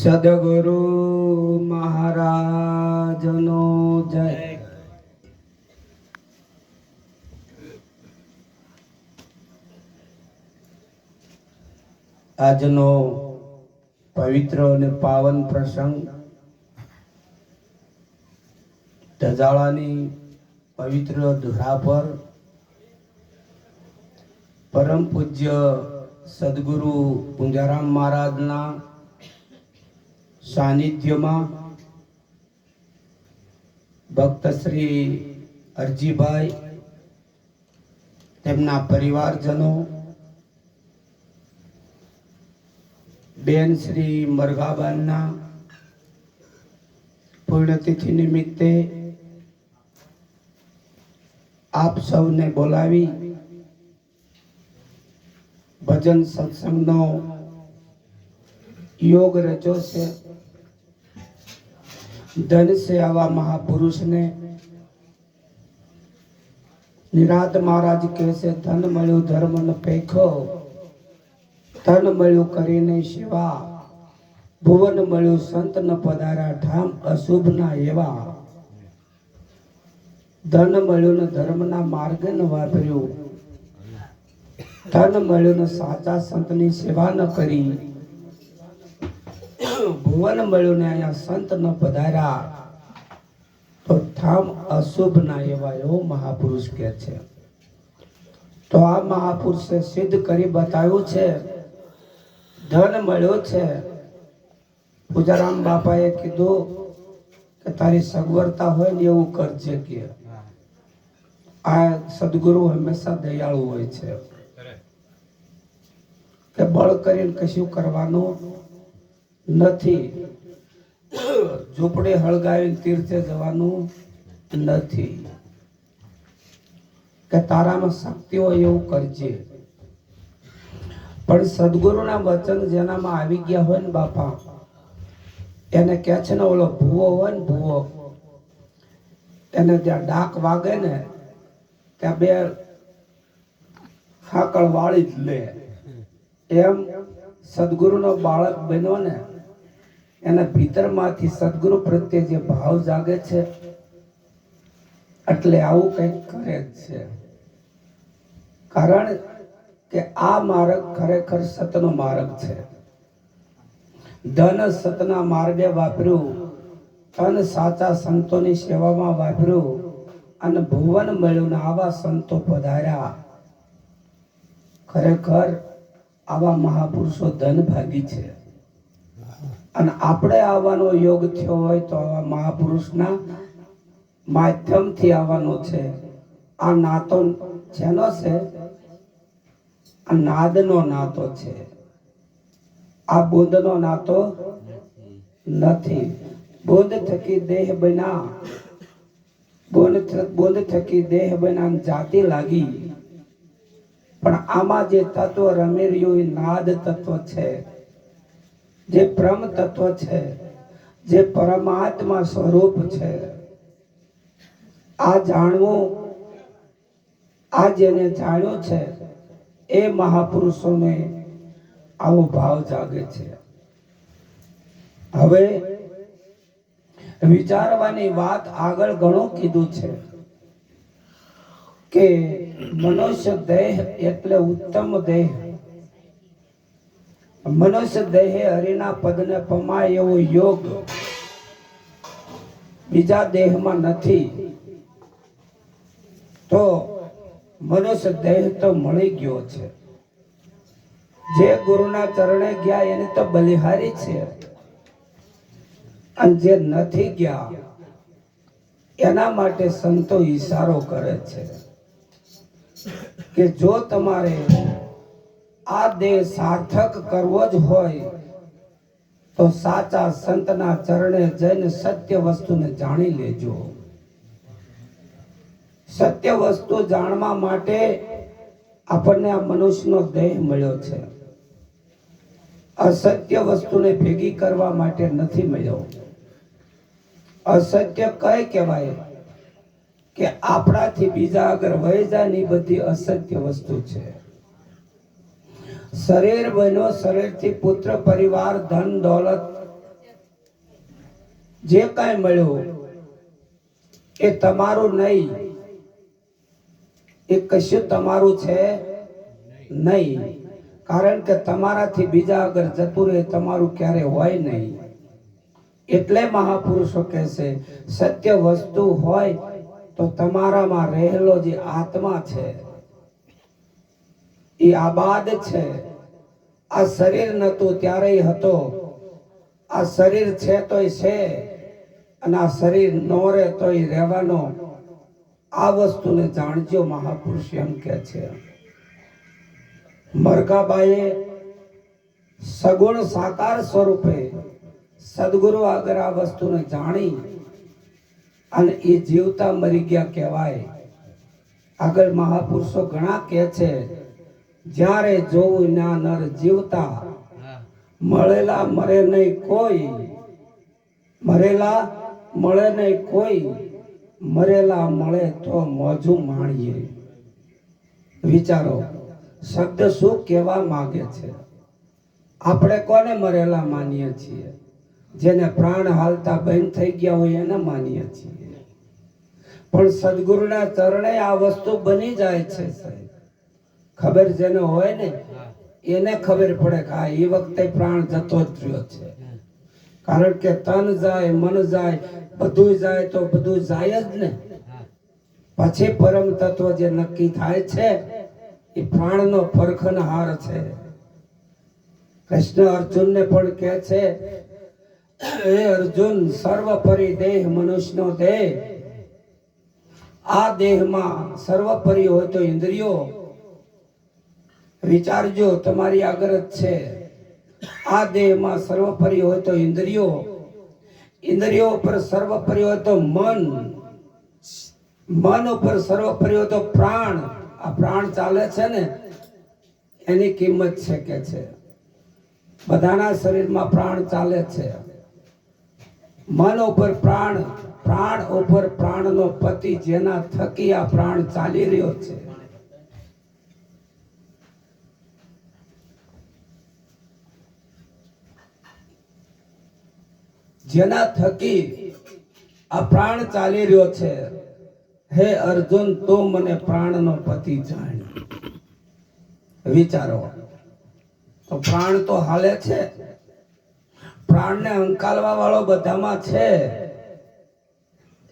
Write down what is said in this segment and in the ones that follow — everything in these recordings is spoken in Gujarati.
સદગુરુ મહારાજનો જય. આજનો પવિત્ર અને પાવન પ્રસંગ ધજાળાની પવિત્ર ધુરા પર પરમ પૂજ્ય સદગુરુ પુંજારામ મહારાજના સાનિધ્યમાં ભક્ત શ્રી અરજીભાઈ, તેમના પરિવારજનો, બેન શ્રી મરઘાબાનના પુણ્યતિથિ નિમિત્તે આપ સૌને બોલાવી ભજન સત્સંગનો યોગ રચ્યો છે. ધન છે આવા મહાપુરુષને. નિરાત મહારાજ કહે છે, ધન મળ્યું ધર્મનો પેખો. ધન મળ્યું કરીને સેવા. ભુવન મળ્યું સંત ન પધારા ઠામ અશુભ ના એવા. ધન મળ્યું ને ધર્મના ન વાપર્યું. ધન મળ્યું ને સાચા સંતની સેવા ન કરી. ભુવન મળ્યું ને અહીંયા સંત ન પધાર્યા. તો ઠામ અશુભ ના એવા એવો મહાપુરુષ કે છે. તો આ મહાપુરુષે સિદ્ધ કરી બતાવ્યું છે. ધન મળ્યો છે. પૂજારામ બાપાએ કીધું કે તારી સગવડતા હોય ને એવું કરજે કે. આ સદગુરુ હંમેશા દયાળુ હોય છે. કે બળ કરીને કશું કરવાનું નથી. ઝૂંપડી હળગાવી તીર્થે જવાનું નથી. કે તારામાં શક્તિ હોય એવું કરજે. પણ સદગુરુના વચન જેનામાં આવી ગયા હોય ને બાપા, એને કહે છે ને ઓલો ભૂવો હોય ને ભૂવો, એને ત્યાં ડાક વાગે ને ત્યાં બે ખાકળ વાળી જ લે. એમ સદગુરુનો બાળક બન્યો ને એના ભીતરમાંથી સદગુરુ પ્રત્યે જે ભાવ જાગે છે, એટલે આવું કંઈક કરે જ છે. કારણ કે આ માર્ગ ખરેખર સતનો માર્ગ છે. ધન સતના માર્ગે વાપર્યું તન સાચા સંતોની સેવામાં વાપર્યું અને ભુવન મળ્યું આવા સંતો પધાર્યા. ખરેખર આવા મહાપુરુષો ધન ભાગી છે. અને આપણે આવવાનો યોગ થયો હોય તો આવા મહાપુરુષના માધ્યમથી આવવાનો છે. આ નાતો જેનો છે, આ નાદનો નાતો છે. આ બુંદનો નાતો નથી. બુંદ થકી દેહ બના બુંદ થ- થકી દેહ બના જાતિ લાગી. પણ આમાં જે તત્વ રમી રહ્યું એ નાદ તત્વ છે. જે પ્રમ તત્વ છે, જે પરમાત્મા સ્વરૂપ છે. આ જાણવું, આ જેને જાણ્યું છે, એ મહાપુરુષોને આવો ભાવ જાગે છે. હવે વિચારવાની વાત આગળ ઘણું કીધું છે કે મનુષ્ય દેહ એટલે ઉત્તમ દેહ. મનુષ્ય દેહે હરિના પદને પમાય એવો યોગ બીજા દેહમાં નથી. તો મનુષ્ય દેહ તો મળી ગયો છે. જે ગુરુના ચરણે ગયા એને તો બલિહારી છે. અને જે નથી ગયા, એના માટે સંતો ઈશારો કરે છે. કે જો તમારે આ દેહ સાર્થક કરવો જ હોય તો સાચા સંતના ચરણે જઈને સત્ય વસ્તુને જાણી લેજો. સત્ય વસ્તુ જાણવા માટે આપણને આ મનુષ્યનો દેહ મળ્યો છે. અસત્ય વસ્તુને ભેગી કરવા માટે નથી મળ્યો. અસત્ય કઈ કહેવાય? કે આપણાથી બીજા આગળ વહી જાય ની બધી અસત્ય વસ્તુ છે. શરીર બન્યો શરીરથી પુત્ર, પરિવાર, ધન, દોલત. જે કાંઈ મળ્યું એ તમારું નહીં. એ કશું તમારું છે નહીં. કારણ કે તમારાથી બીજા આગળ જતું રહે, તમારું ક્યારે હોય નહીં. એટલે મહાપુરુષો કહે છે, સત્ય વસ્તુ હોય તો તમારામાં રહેલો જે આત્મા છે એ આબાદ છે. આ શરીર નતું ત્યારે હતો. આ શરીર છે તોય છે અને આ શરીર નો રહે તોય રહેવાનો. આ વસ્તુને જાણજો મહાપુરુષ એમ કે છે. મરઘાબાઈએ સગુણ સાકાર સ્વરૂપે સદગુરુ આગળ આ વસ્તુને જાણી અને એ જીવતા મરી ગયા કહેવાય. આગળ મહાપુરુષો ઘણા કહે છે જ્યારે જોવું ના નર જીવતા મળેલા મરે નહીં કોઈ. મરેલા મળે નહીં કોઈ મરેલા મળે તો મોજું માણીએ. વિચારો શબ્દ શું કહેવા માગે છે? આપણે કોને મરેલા માનીએ છીએ? જેને પ્રાણ હાલતા બંધ થઈ ગયા હોય એને માનીએ છીએ. પણ સદગુરુના ચરણે આ વસ્તુ બની જાય છે સાહેબ. ખબર જેને હોય ને એને ખબર પડે કે આ એ વખતે પ્રાણ જતો જ રહ્યો છે. કારણ કે તન જાય મન જાય બધું જાય તો બધું જાય જ ને. પછી પરમ તત્વ જે નક્કી થાય છે એ પ્રાણનો પરખનહાર છે. કૃષ્ણ અર્જુનને પણ કહે છે એ અર્જુન સર્વપરી દેહ મનુષ્યનો દેહ. આ દેહમાં સર્વપરી હોય તો ઇન્દ્રિયો વિચારજો, તમારી આગળ છે. આ દેહમાં સર્વપરી હોય તો ઇન્દ્રિયો ઇન્દ્રિયો ઉપર સર્વપરી હોય તો મન મન ઉપર સર્વપરી હોય તો પ્રાણ. આ પ્રાણ ચાલે છે ને, એની કિંમત છે કે છે. બધાના શરીરમાં પ્રાણ ચાલે છે. મન ઉપર પ્રાણ પ્રાણ ઉપર પ્રાણનો પતિ જેના થકી આ પ્રાણ ચાલી રહ્યો છે. જેના થકી આ પ્રાણ ચાલી રહ્યો છે. હે અર્જુન, તો મને પ્રાણનો પતિ જાણ. વિચારો. તો પ્રાણ તો હાલે છે. પ્રાણને અંકાલવા વાળો બધામાં છે.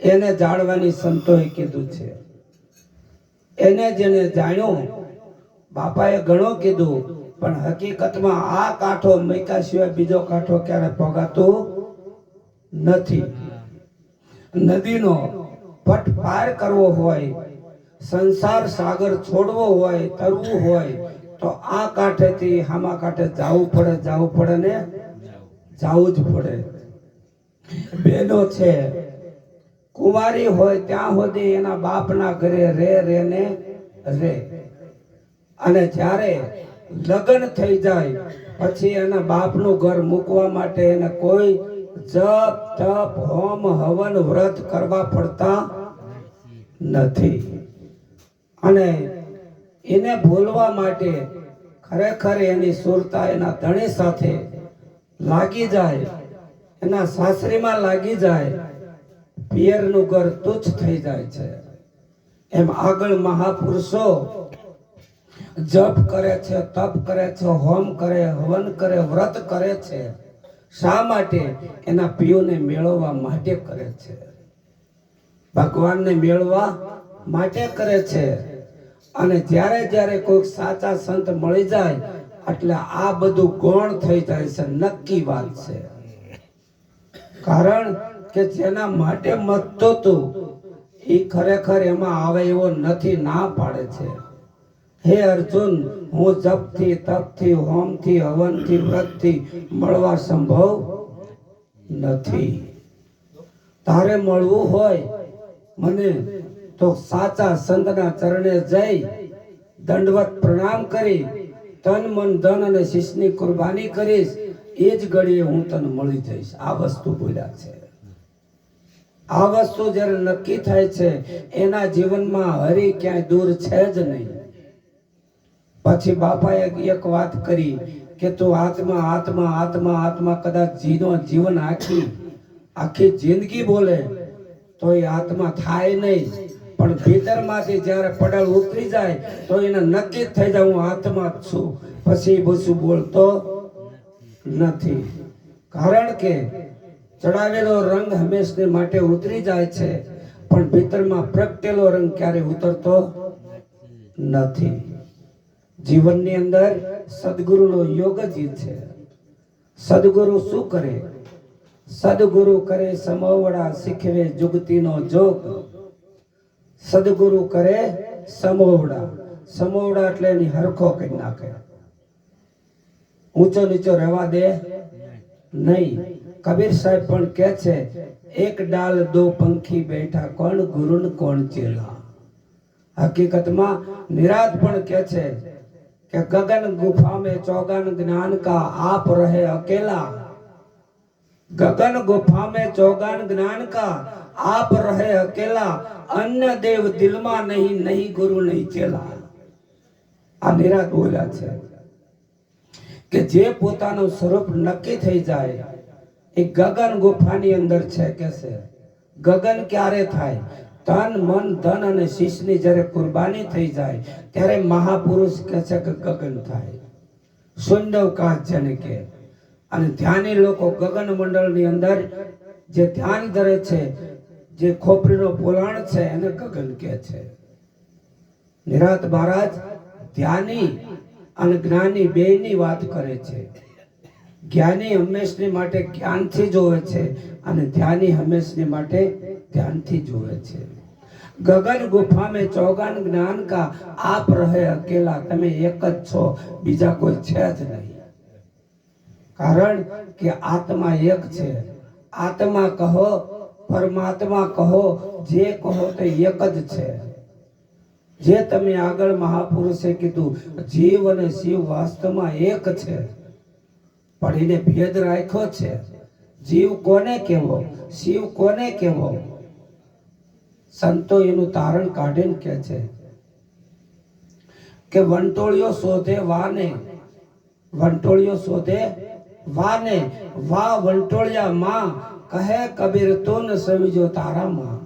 એને જાણવાની સંતોએ કીધું છે. એને જેને જાણ્યું, બાપાએ ઘણો કીધું, પણ હકીકતમાં આ કાંઠો મૈકા સિવાય બીજો કાંઠો ક્યારે પગાતો નથી. નદીનો પટ પાર કરવો હોય, સંસાર સાગર છોડવો હોય, તરવું હોય, તો આ કાંઠેથી હામા કાંઠે જવું પડે જવું પડે ને જવું જ પડે. બેનો છે, કુંવારી હોય ત્યાં સુધી એના બાપના ઘરે રે રે ને રે. અને જ્યારે લગ્ન થઈ જાય, પછી એના બાપનું ઘર મૂકવા માટે એને કોઈ જપ, તપ, હોમ, હવન, વ્રત કરવા પડતા નથી. અને એને ભૂલવા માટે ખરેખર એની સુરતા એના ધણી સાથે લાગી જાય, એના સાસરીમાં લાગી જાય, પિયરનું ઘર તુચ્છ થઈ જાય છે. એમ આગળ મહાપુરુષો જપ કરે છે, તપ કરે છે, હોમ કરે, હવન કરે, વ્રત કરે છે. શા માટે? એના પિયોને મેળવવા માટે કરે છે. ભગવાનને મેળવવા માટે કરે છે. અને જ્યારે જ્યારે કોઈક સાચા સંત મળી જાય, એટલે આ બધું ગૌણ થઈ જાય છે. નક્કી વાત છે. કારણ કે જેના માટે મતતો તું એ ખરેખર એમાં આવે એવો નથી, ના પાડે છે. હે અર્જુન, હું જપથી, તપથી, હોમથી, હવનથી, વ્રતથી મળવા સંભવ નથી. તારે મળવું હોય, મને તો સાચા સંતના ચરણે જઈ દંડવત પ્રણામ કરી, તન, મન, ધન અને શિષ્યની કુરબાની કરીશ. એ જ ઘડીએ હું તને મળી જઈશ. આ વસ્તુ બોલ્યા છે. આ વસ્તુ જ્યારે નક્કી થાય છે, એના જીવનમાં હરી ક્યાંય દૂર છે જ નહીં. પછી બાપાએ એક વાત કરી કે તું આત્મા આત્મા આત્મા આત્મા કદાચ જીનો જીવન આખી આખી જિંદગી બોલે તો એ આત્મા થાય નહીં. પણ ભીતરમાંથી જ્યારે પડલ ઉતરી જાય, તો એને નક્કી થઈ જાય, હું આત્મા છું. પછી બસું બોલતો નથી. કારણ કે ચડાવેલો રંગ હંમેશને માટે ઉતરી જાય છે, પણ ભીતરમાં પ્રગટેલો રંગ ક્યારે ઉતરતો નથી. જીવનની અંદર સદગુરુનો યોગ જ છે. સદગુરુ શું કરે? સદગુરુ કરે સમોવડા શીખવે જુગતીનો જોગ. સદગુરુ કરે સમોવડા. સમોવડા એટલે એની હરખો કરી નાખે. ઊંચો નીચો રહેવા દે નહીં. કબીર સાહેબ પણ કહે છે, એક ડાલ દો પંખી બેઠા કોણ ગુરુ ને કોણ ચેલા? હકીકતમાં નિરાત પણ કહે છે કે ગગન ગુફા में चौगन ज्ञान का आप रहे अकेला गगन गुफा में चौगन ज्ञान का आप रहे अकेला अन्य देव दिल में नहीं नहीं गुरु नहीं चेला આ નિરાત બોલ્યા છે કે જે પોતાનું સ્વરૂપ નક્કી થઈ જાય એ ગગન ગુફાની અંદર છે કે છે ગગન ક્યારે થાય તન મન, ધન અને શિષ્યની જ્યારે કુરબાની થઈ જાય, ત્યારે મહાપુરુષ કહે છે કે ગગન થાય. સુંદવ કાચ જેને કે અને ધ્યાની લોકો ગગન મંડળની અંદર જે ધ્યાન ધરે છે, જે ખોપરીનો પોલાણ છે, એને ગગન કહે છે. નિરાત મહારાજ ધ્યાની અને જ્ઞાની બેયની વાત કરે છે. જ્ઞાની હંમેશની માટે જ્ઞાનથી જોવે છે અને ધ્યાની હંમેશની માટે ધ્યાનથી જોવે છે. ગગન ગુફા મેં ચોગન જ્ઞાન કા આપ રહે અકેલા. તમે એક જ છો, બીજા કોઈ છે જ નહીં. કારણ કે આત્મા એક છે. આત્મા કહો, પરમાત્મા કહો, જે કહો તે એક જ છે. જે તમે આગળ મહાપુરુષે કીધું, જીવ અને શિવ વાસ્તવમાં એક છે. પણ એને ભેદ રાખ્યો છે. જીવ કોને કેવો શિવ કોને કેવો સંતો એનું તારણ કાઢીને કે છે કે વંટોળિયો શોધે વાને વંટોળિયો શોધે વાને વા વંટોળિયા માં કહે કબીર તો ન સમજો તારા માં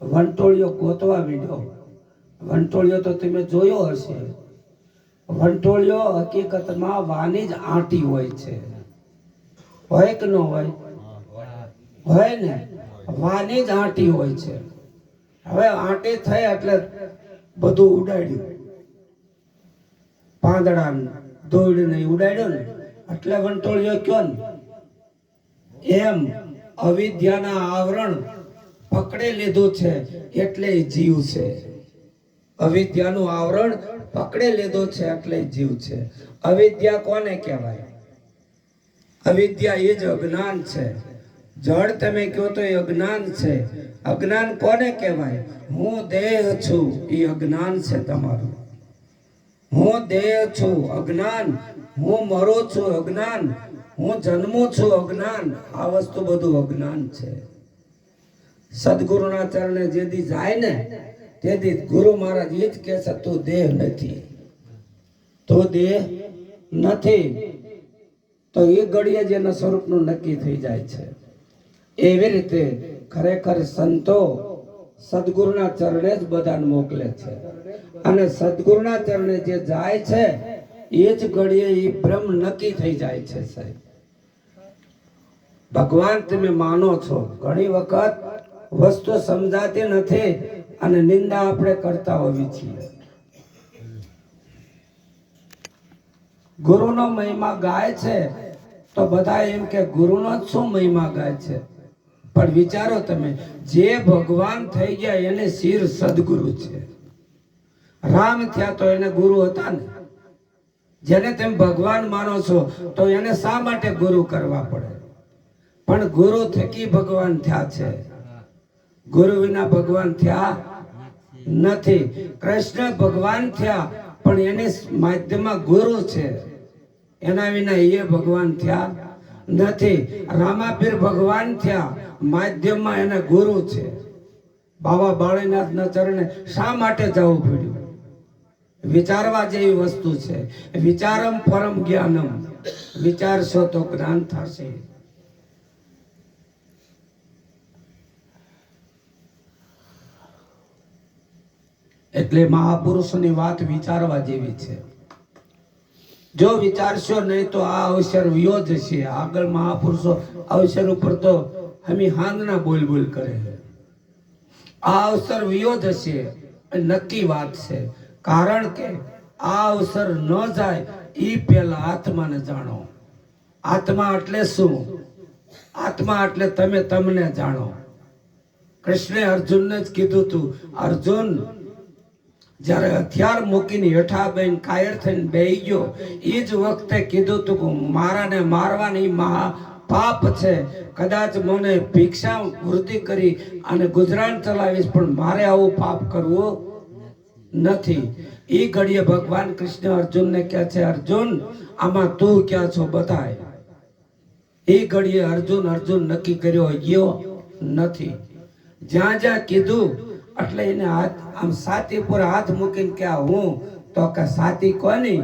વંટોળિયો ગોતવા વીડ્યો વંટોળિયો તો તમે જોયો હશે. વંટોળિયો હકીકતમાં વાની જ આંટી હોય છે. હોય કે ન હોય. હોય ને? વાની જ આંટી હોય છે. હવે આંટી થઈ એટલે બધું ઉડાડ્યું. પાંદડા દોડીને ઉડાડ્યો ને, એટલે વંટોળિયો કયો ને, એમ અવિદ્યાના આવરણ પકડી લીધું છે, એટલે જીવ છે. અવિદ્યાનું આવરણ પકડી લીધું છે, એટલે જીવ છે. અવિદ્યા કોને કહેવાય? અવિદ્યા એ જ અજ્ઞાન છે. જળ તમે કહો તો એ અજ્ઞાન છે. અજ્ઞાન કોને કહેવાય? હું દેહ છું, એ અજ્ઞાન છે તમારું. હું દેહ છું, અજ્ઞાન. હું મરો છું, અજ્ઞાન. હું જન્મું છું, અજ્ઞાન. આ વસ્તુ બધું અજ્ઞાન છે. સદગુરુના ચરણે જેથી જાય ને તેથી ગુરુ મહારાજ એ જ કહે છે, તું દેહ નથી. તો દેહ નથી. તો એ ઘડીએ જ એના સ્વરૂપનું નક્કી થઈ જાય છે. એવી રીતે ખરેખર સંતો સદગુરુના ચરણે જ બધાને મોકલે છે. અને સદગુરુના ચરણે જે જાય છે, એ જ ઘડીએ એ બ્રહ્મ નક્કી થઈ જાય છે સાહેબ. ભગવાન તમે માનો છો, ઘણી વખત વસ્તુ સમજાતી નથી અને નિંદા આપણે કરતા હોવી છીએ. ગુરુનો મહિમા ગાય છે, તો બધા એમ કે ગુરુનો જ શું મહિમા ગાય છે? પણ વિચારો તમે, જે ભગવાન થઈ ગયા એને શિર સદગુરુ છે. રામ થયા તો એને ગુરુ હતા ને. જેને તમે ભગવાન માનો છો, તો એને શા માટે ગુરુ કરવા પડે? પણ ગુરુ થકી ભગવાન થયા છે. ગુરુ વિના ભગવાન થયા નથી. કૃષ્ણ ભગવાન થયા, પણ એને માધ્યમમાં ગુરુ છે. એના વિના એ ભગવાન થયા નથી. રામાપીર ભગવાન થયા માધ્યમમાં એના ગુરુ છે. બાબા બાળીનાથના ચરણે શા માટે જવું પડ્યું? વિચારવા જેવી વસ્તુ છે. વિચારમ પરમ જ્ઞાનમ. વિચારશો તો જ્ઞાન થશે. એટલે મહાપુરુષોની વાત વિચારવા જેવી છે. જો વિચારશો નહીં તો આ અવસર વ્યો જશે આગળ મહાપુરુષો અવસર ઉપર તો હમી હાંદના બોલ બોલ કરે છે. આ અવસર વિયો જશે નક્કી વાત છે. કારણ કે આ અવસર ન જાય એ પહેલા આત્માને જાણો. આત્મા એટલે શું? આત્મા એટલે તમે તમને જાણો. કૃષ્ણે અર્જુનને જ કીધું તું, અર્જુન, જ્યારે હથિયાર મૂકીને હેઠા બેન કાયર થઈને બેહી ગયો એ જ વખતે કીધું તું મારાને મારવાની મહા પાપ છે. કદાચ મને ભિક્ષા વૃત્તિ કરી અને ગુજરાન ચલાવીશ, પણ મારે આવું પાપ કરવું નથી. એ ઘડીએ ભગવાન કૃષ્ણ અર્જુનને કહે છે, અર્જુન, આમાં તું ક્યાં છો બતાય એ ઘડીએ અર્જુન અર્જુન નક્કી કર્યો, ગયો નથી. જ્યાં જ્યાં કીધું, એટલે એને હાથ, આમ સાતી પર હાથ મૂકીને કે હું તો કે સાતી કોની?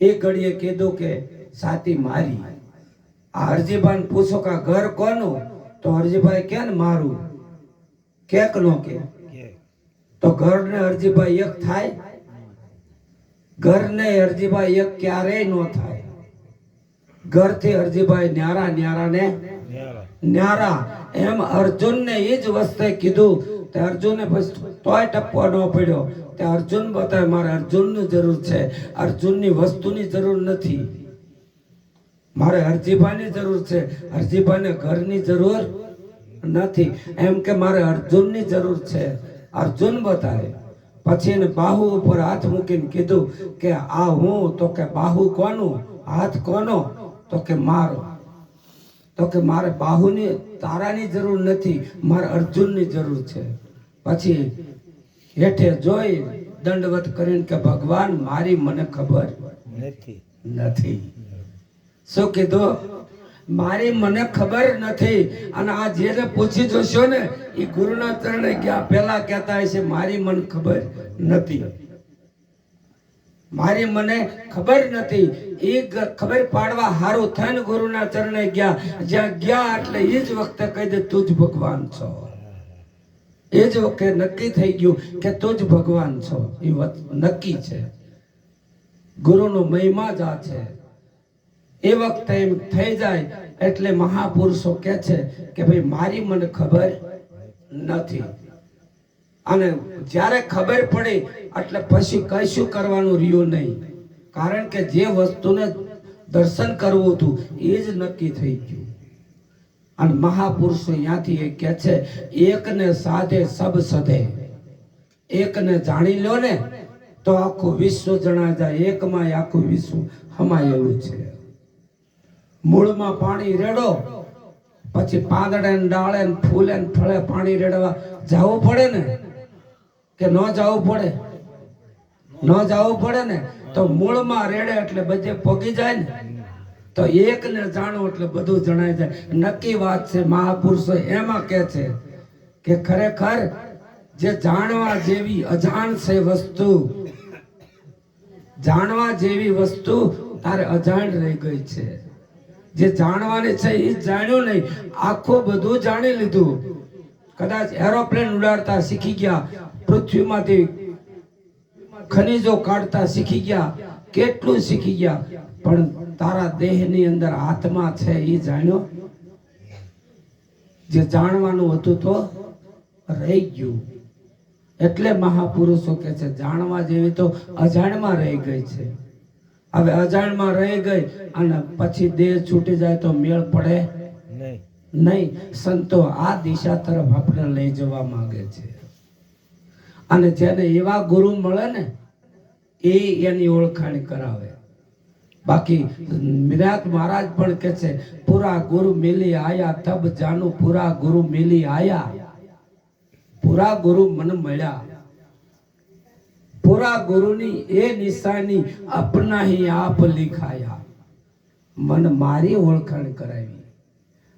એ ઘડીએ કીધું કે, સાતી મારી. હરજીભાઈ પૂછો કે ઘર કોનું? તો હરજીભાઈ કે મારું. કેક નો કે. તો ઘર ને હરજીભાઈ એક થાય? ઘર ને હરજીભાઈ એક ક્યારેય નો થાય. ઘરથી હરજીભાઈ ન્યારા ન્યારા. ને ન્યારા. એમ અર્જુનને એ જ વસ્તે કીધું તે અર્જુને તોય ટપવા ન પડ્યો. તે અર્જુન બતાવે મારે અર્જુનની જરૂર છે. અર્જુનની વસ્તુની જરૂર નથી. મારે હરજીભાઈની જરૂર છે. હરજીભાઈને ઘરની જરૂર નથી. એમ કે મારે અર્જુનની જરૂર છે. અર્જુન બતાવે. પછી એને બાહુ ઉપર હાથ મૂકીને કીધું કે આ હું તો કે બાહુ કોનું? હાથ કોનો? તો કે મારો. તો કે મારે બાહુની તારાની જરૂર નથી. મારે અર્જુનની જરૂર છે. પછી હેઠે જોઈ દંડવત કરીને કે ભગવાન મારી મને ખબર નથી. નથી. શું કીધું? મારી મને ખબર નથી. અને આ જેને પૂછી જોશો ને, એ ગુરુના ચરણે ગયા. પેલા કહેતા હશે મારી મને ખબર નથી. મારી મને ખબર નથી. એ ખબર પાડવા હારું થઈને ગુરુના ચરણે ગયા. જ્યાં ગયા એટલે એ જ વખતે કહી દે, તું જ ભગવાન છો. એ જ વખતે નક્કી થઈ ગયું કે તું જ ભગવાન છો. એ નક્કી છે. ગુરુનો મહિમા જ આ છે. એ વખતે એમ થઈ જાય એટલે મહાપુરુષો કે છે કે ભાઈ, મારી મને ખબર નથી. અને જ્યારે ખબર પડી, એટલે પછી કશું કરવાનું રહ્યું નહીં. કારણ કે જે વસ્તુને દર્શન કરવું હતું, એ જ નક્કી થઈ ગયું. અને મહાપુરુષો ત્યાંથી એ કહે છે, એકને સાધે સબ સધે. એકને જાણી લો ને, તો આખું વિશ્વ જણા જાય એકમાં આખું વિશ્વ હમાયેલું છે. મૂળમાં પાણી રેડો. પછી પાંદડે ને ડાળે ને ફૂલે ફળે પાણી રેડવા જવું પડે ને? કે ન જવું પડે? ન જવું પડે ને? તો મૂળમાં રેડે એટલે બધે પોગી જાય ને? તો એકને જાણો એટલે બધું જણાય જાય. નક્કી વાત છે, મહાપુરુષો એમાં કે છે કે ખરેખર જે જાણવા જેવી અજાણ છે વસ્તુ, જાણવા જેવી વસ્તુ તારે અજાણ રહી ગઈ છે. જે જાણવાની છે એ જાણ્યું નહીં. આખું બધું જાણી લીધું. કદાચ એરોપ્લેન ઉડાડતા શીખી ગયા, પૃથ્વીમાંથી ખનિજો કાઢતા શીખી ગયા, કેટલું શીખી ગયા, પણ તારા દેહની અંદર આત્મા છે એ જાણ્યો. જે જાણવાનું હતું તો રહી ગયું. એટલે મહાપુરુષો કે છે, જાણવા જેવી તો અજાણમાં રહી ગઈ છે. હવે અજાણમાં રહી ગઈ અને પછી દેહ છૂટી જાય તો મેળ પડે નહીં. નહીં. સંતો આ દિશા તરફ આપણે લઈ જવા માંગે છે. અને જેને એવા ગુરુ મળે ને એ એની ઓળખાણ કરાવે. બાકી મિરાત મહારાજ પણ કે છે પૂરા ગુરુ મિલી આયા તબ જાનું પૂરા ગુરુ મિલી આયા. પૂરા ગુરુ મન મળ્યા. પૂરા ગુરુની એ નિશાની અપના હી આપ લિખાયા. મન મારી ઓળખાણ કરાવી.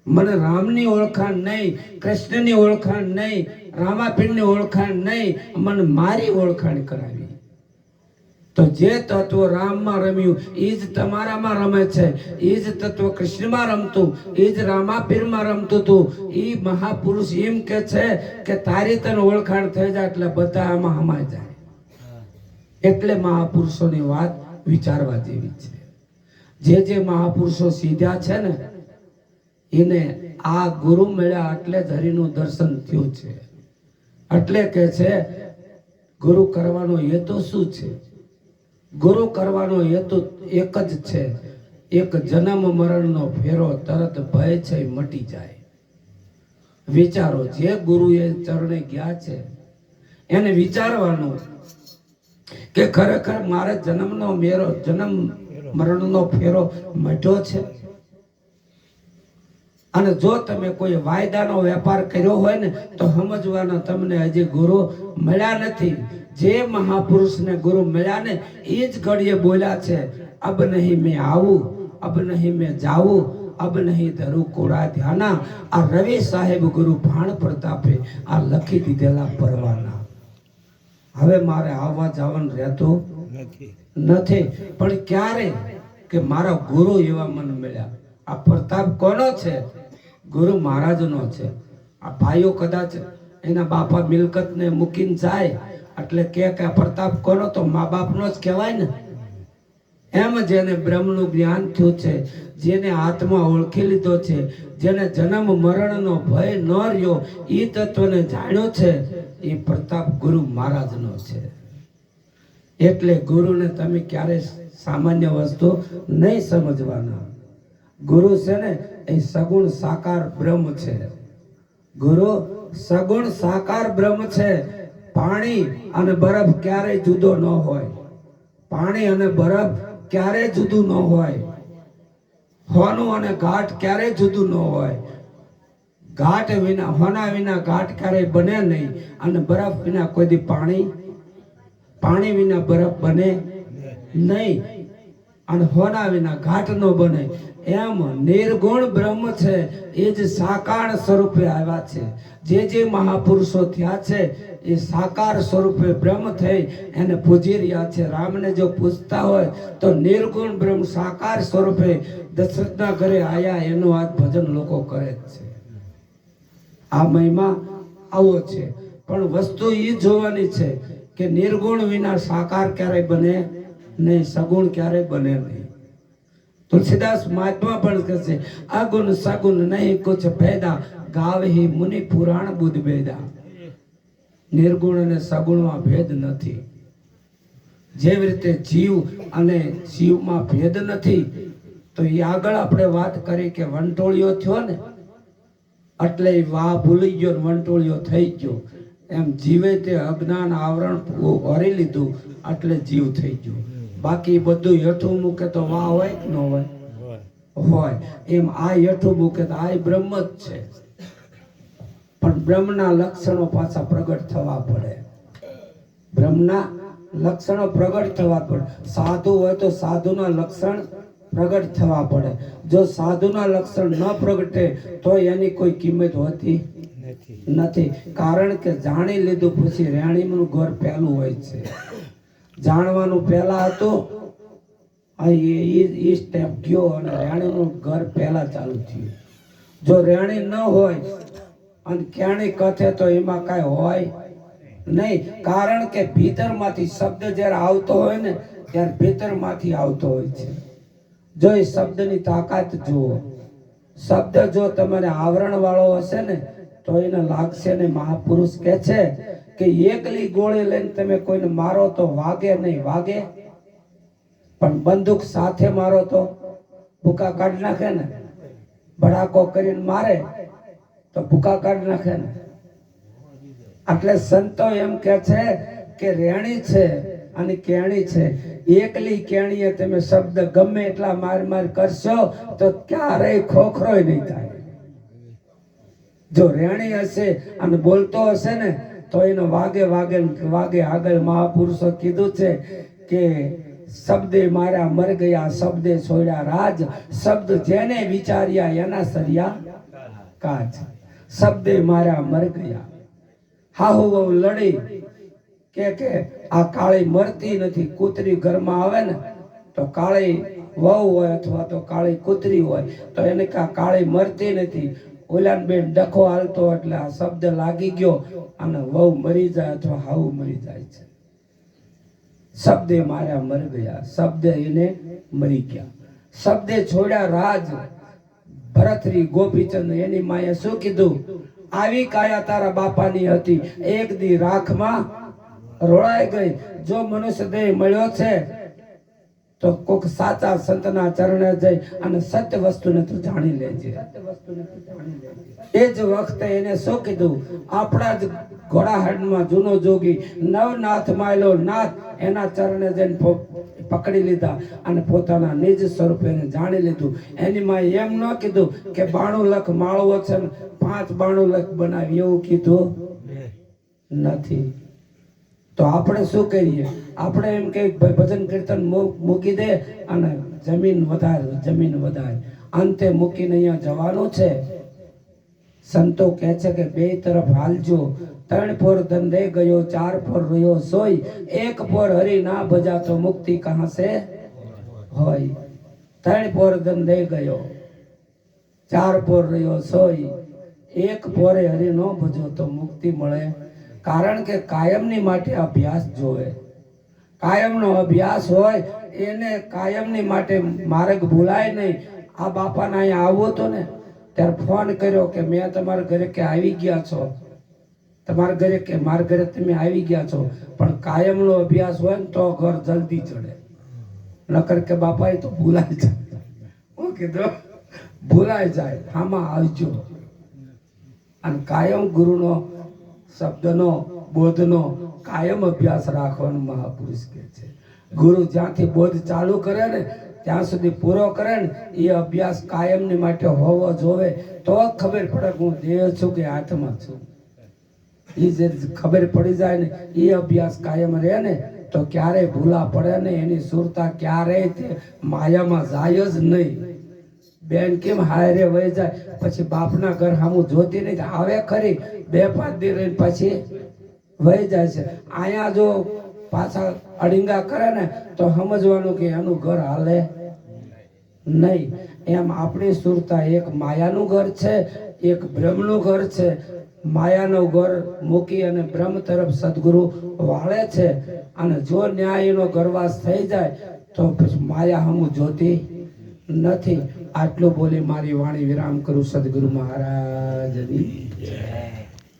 મને રામની ઓળખાણ નહીં, કૃષ્ણની ઓળખાણ નહીં, રામાપીરની ઓળખાણ નહીં, મને મારી ઓળખાણ કરાવી. તો જે તત્વ રામમાં રમ્યું, એ જ તમારામાં રમે છે, એ જ તત્વ કૃષ્ણમાં રમતું, એ જ રામાપીરમાં રમતું હતું એ મહાપુરુષ એમ કે છે કે તારી તને ઓળખાણ થઈ જાય એટલે બધા આમાં હમાઈ જાય. એટલે મહાપુરુષોની વાત વિચારવા જેવી છે. જે જે મહાપુરુષો સીધા છે ને, એને આ ગુરુ મળ્યા એટલે જ હરિનું દર્શન થયું છે. એટલે કે છે, ગુરુ કરવાનો હેતુ શું છે? ગુરુ કરવાનો હેતુ એક જ છે. એક જન્મ મરણનો ફેરો તરત ભય છે મટી જાય. વિચારો, જે ગુરુએ ચરણે ગયા છે, એને વિચારવાનું કે ખરેખર મારે જન્મનો મેરો, જન્મ મરણનો ફેરો મટ્યો છે? અને જો તમે કોઈ વાયદાનો વેપાર કર્યો હોય ને, તો સમજવાનો તમને હજી ગુરુ મળ્યા નથી. જે મહાપુરુષને ગુરુ મળ્યા ને, એ જ ઘડીએ બોલ્યા છે, અબ નહીં મેં આવું, અબ નહીં મેં જાવું, અબ નહીં ધરું કોડા ધ્યાના. આ રવિ સાહેબ ગુરુ ભાણ પ્રતાપે આ લખી દીધેલા પરવાના. હવે મારે આવવા જવાનું રહેતું નથી. પણ ક્યારે કે મારા ગુરુ એવા મને મળ્યા? આ પ્રતાપ કોનો છે? ગુરુ મહારાજનો છે. આ ભાઈઓ કદાચ એના બાપા મિલકતને મૂકીને જાય એટલે કે પ્રતાપ કોનો? તો મા બાપનો જ કહેવાય ને. એમ જેને બ્રહ્મનું જ્ઞાન થયું છે, જેને આત્મા ઓળખી લીધો છે, જેને જન્મ મરણનો ભય ન રહ્યો એ તત્વને જાણ્યો છે એ પ્રતાપ ગુરુ મહારાજનો છે. એટલે ગુરુને તમે ક્યારે સામાન્ય વસ્તુ નહીં સમજવાના. ગુરુ છે ને, એ સગુણ સાકાર બ્રહ્મ છે. ગુરુ સગુણ સાકાર બ્રહ્મ છે. પાણી અને બરફ ક્યારેય જુદો ન હોય. પાણી અને બરફ ક્યારેય જુદું ન હોય. હોનું અને ઘાટ ક્યારેય જુદું ન હોય. ઘાટ વિના, હોના વિના ઘાટ ક્યારેય બને નહીં અને બરફ વિના કોઈ પાણી પાણી વિના બરફ બને નહીં અને હોના વિના ઘાટ ન બને. એમ નિર્ગુણ બ્રહ્મ છે, એ જ સાકાર સ્વરૂપે આવ્યા છે. જે જે મહાપુરુષો થયા છે એ સાકાર સ્વરૂપે બ્રહ્મ થઈ એને પૂજી રહ્યા છે રામને જો પૂછતા હોય તો નિર્ગુણ બ્રહ્મ સાકાર સ્વરૂપે દશરથના ઘરે આયા એનું આજ ભજન લોકો કરે જ છે. આ મહિમા આવો છે. પણ વસ્તુ એ જોવાની છે કે નિર્ગુણ વિના સાકાર ક્યારેય બને નહીં, સગુણ ક્યારેય બને નહીં. તુલસીદાસ મહાત્મા પણ કહે છે અગુણ સગુણ નહીં, કુછ પેદા ગાવહી મુનિ પુરાણ બુદ્ધ બેદા નિર્ગુણ અને સગુણમાં ભેદ નથી. જેવી રીતે જીવ અને જીવમાં ભેદ નથી તો એ આગળ આપણે વાત કરી કે વંટોળિયો થયો ને એટલે વાહ ભૂલી ગયો ને વંટોળિયો થઈ ગયો. એમ જીવે તે અજ્ઞાન આવરણ ભરી લીધું એટલે જીવ થઈ ગયો. બાકી બધું હેઠું મૂકે તો વાહ હોય કે ન હોય? હોય. હોય. એમ આ હેઠું મૂકે તો આ બ્રહ્મ જ છે. પણ બ્રહ્મના લક્ષણો પાછા પ્રગટ થવા પડે. બ્રહ્મના લક્ષણો પ્રગટ થવા પડે. સાધુ હોય તો સાધુના લક્ષણ પ્રગટ થવા પડે. જો સાધુના લક્ષણ ન પ્રગટે તો એની કોઈ કિંમત હોતી નથી. કારણ કે જાણી લીધું પછી રેણીનું ઘર પહેલું હોય છે. જાણવાનું પહેલા હતું. એ સ્ટેપ ગયો અને રેણીનું ઘર પહેલા ચાલુ થયું. જો રેણી ન હોય અને ક્યાંની કથે તો એમાં કાંઈ હોય નહીં. કારણ કે ભીતરમાંથી શબ્દ જ્યારે આવતો હોય ને, ત્યારે ભીતરમાંથી આવતો હોય છે. જો એ શબ્દની તાકાત જુઓ. શબ્દ જો તમારે આવરણ વાળો હશે ને, તો એને લાગશે ને મહાપુરુષ કે છે કે એકલી ગોળી લઈને તમે કોઈને મારો તો વાગે નહીં વાગે. પણ બંદૂક સાથે મારો તો ભૂકા કાઢી નાખે ને, ભડાકો કરીને મારે. તો ભૂકા કાઢ નાખે ને. એટલે સંતો એમ કે છે કે રેણી છે અને કેણી છે. એકલી કેણીએ તમે શબ્દ ગમે એટલા માર માર કરશો તો ક્યારેય ખોખરોય નહીં થાય. જો રેણી હશે અને બોલતો હશે ને, તો એનો વાગે વાગે વાગે આગળ મહાપુરુષો કીધું છે કે શબ્દે મારા મર ગયા, શબ્દે છોડ્યા રાજ, શબ્દ જેને વિચાર્યા એના સરિયા કાજ શબ્દે મારા મર ગયા. હાહુ વહુ લડી કે કે, આ કાળી મરતી નથી, કૂતરી ઘરમાં આવે ને, તો કાળી વહુ હોય અથવા તો કાળી કૂતરી હોય, તો એને કા કાળી મરતી નથી. ઓલાન બેન ડખો હાલતો એટલે આ શબ્દ લાગી ગયો અને વહુ મરી જાય અથવા હાવ મરી જાય છે. શબ્દે માર્યા મર ગયા, શબ્દે એને મરી ગયા. શબ્દે છોડ્યા રાજ ભરતરી ગોપીચંદ એની માએ શું કીધું? આવી કાયા તારા બાપાની હતી. એક દી રાખમાં રોળાઈ ગઈ. જો મનુષ્ય દેહ મળ્યો છે તો કોક સાચા સંતના ચરણે જઈ અને સત્ય વસ્તુને તું જાણી લેજે. એ જ વખતે એને શું કીધું? આપણા જ ઘોડાહાડમાં જૂનો જોગી નવનાથ માયલો નાથ એના ચરણે જઈને પકડી લીધા અને પોતાના નિજ સ્વરૂપે એને જાણી લીધું. એની માં એમ ન કીધું કે બાણું લખ માળવો છે પાંચ બાણું લખ બનાવી એવું કીધું? નથી. તો આપણે શું કરીએ? આપણે એમ કે ભાઈ ભજન કીર્તન મૂકી દે અને જમીન વધારે જમીન વધારે. અંતે મૂકીને અહીંયા જવાનું છે. સંતો કહે છે કે બે તરફ હાલજો. ત્રણ પોર ધંધે ગયો, ચાર પોર રહ્યો સોય. એક પોર હરી ના ભજા તો મુક્તિ કહા સે હોય. ત્રણ પોર ધંધે ગયો, ચાર પોર રહ્યો સોય. એક પોરે હરી નો ભજો તો મુક્તિ મળે. કારણ કે કાયમની માટે અભ્યાસ જોવે. કાયમનો અભ્યાસ હોય, એને કાયમની માટે માર્ગ ભૂલાય નહીં. આ બાપાને અહીંયા આવવો તો ને, ત્યારે ફોન કર્યો કે મેં તમારા ઘરે કે આવી ગયા છો? તમારા ઘરે કે મારા ઘરે તમે આવી ગયા છો? પણ કાયમનો અભ્યાસ હોય ને તો ઘર જલ્દી ચડે. નકર કે બાપા એ તો ભૂલાય જાય. હું કીધું ભૂલાય જાય, આમાં આવજો. અને કાયમ ગુરુનો શબ્દનો, બોધનો કાયમ અભ્યાસ રાખવાનું મહાપુરુષ કે છે. ગુરુ જ્યાંથી બોધ ચાલુ કરે ને, ત્યાં સુધી પૂરો કરે ને, એ અભ્યાસ કાયમની માટે હોવો જોવે, તો ખબર પડે હું દેહ છું કે આત્મા છું. એ જે ખબર પડી જાય ને, એ અભ્યાસ કાયમ રહે ને, તો ક્યારેય ભૂલા પડે ને, એની સુરતા ક્યારેય તે માયામાં જાય જ નહીં. બેન કેમ હારે વહી જાય? પછી બાપના ઘર સામું જોતી નહીં. આવે ખરી. બે પાંચ દિન રહીને પછી વહી જાય છે. અહીંયા જો પાછા અડીંગા કરે ને, તો સમજવાનું કે એનું ઘર હાલે નહીં. એમ આપણી સુરતા એક માયાનું ઘર છે, એક બ્રહ્મનું ઘર છે. માયાનું ઘર મૂકી અને બ્રહ્મ તરફ સદગુરુ વાળે છે. અને જો ન્યાયનો ગરવાસ થઈ જાય, તો પછી માયા હમું જોતી નથી. આટલું બોલી મારી વાણી વિરામ કરું સદગુરુ મહારાજની.